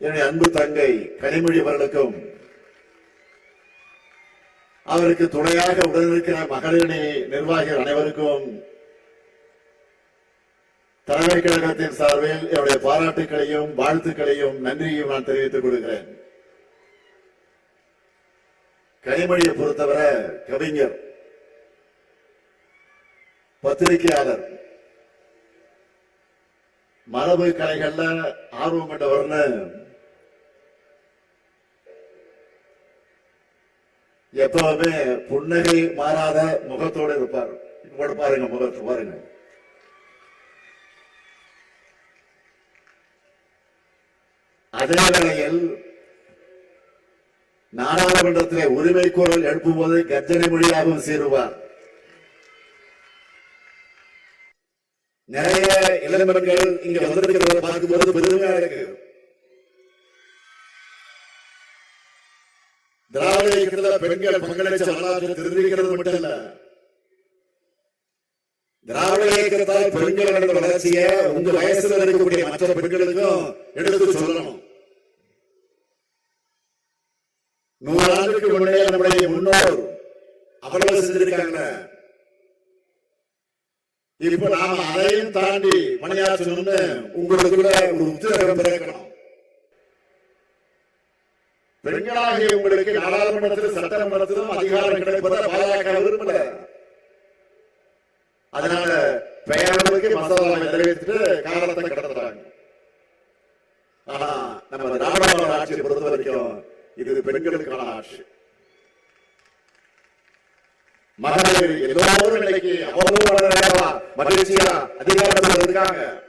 என்னுடைய அன்பு தங்கை கனிமொழி அவர்களுக்கும் அவருக்கு துணையாக உடனிருக்கிற மகளிரணி நிர்வாகிகள் அனைவருக்கும் தலைமை கழகத்தின் சார்பில் என்னுடைய பாராட்டுகளையும் வாழ்த்துக்களையும் நன்றியையும் நான் தெரிவித்துக் கொள்கிறேன். கனிமொழியை பொறுத்தவரை கவிஞர் பத்திரிகையாளர் மரபு கலைகள்ல ஆர்வம் கொண்டவர்னு எப்பவுமே புன்னகை மாறாத முகத்தோடு இருப்பார். இப்போடு பாருங்க முகத்தை பாருங்க. அதே வேளையில் நாடாளுமன்றத்திலே உரிமை குரல் எழுப்பும்போது கர்ஜனை மொழியாகவும் சீருவார். நிறைய இளம்பெண்கள் இங்க வந்திருக்கிறத பார்க்கும்போது பெருமையா இருக்கு. திராவிட இயக்கத்தில் பெண்கள் பங்களிச்ச வரலாற்று தெரிவிக்கிறது மட்டும் இல்ல. திராவிட இயக்கத்தால் பெண்கள் நடந்த வளர்ச்சியை உங்க வயசுல இருக்கக்கூடிய மற்ற பெண்களுக்கும் எடுத்து சொல்லணும். நூறு ஆண்டுக்கு முன்னே நம்முடைய முன்னோர் அவ்வளவு செஞ்சிருக்காங்க. இப்ப நாம அதையும் தாண்டி பணியாற்றணும்னு உங்களுக்குள்ள ஒரு உத்வேகம் பிறக்கணும். பெண்களாகிய உங்களுக்கு நாடாளுமன்றத்திலும் சட்டமன்றத்திலும் அதிகாரம் கிடைப்பதை பாஜக விரும்பல. அதனால பெயர்களுக்கு மசோதாவை நிறைவேற்றிட்டு காலத்தை கடத்துறாங்க. ஆனா நம்ம நாடாளுமன்ற ஆட்சியை பொறுத்த வரைக்கும் இது பெண்களுக்கான ஆட்சி. மகளிர் எல்லோரும் இன்னைக்கு அவ்வளவு மகிழ்ச்சியா? அதிகாரத்தில் இருக்காங்க.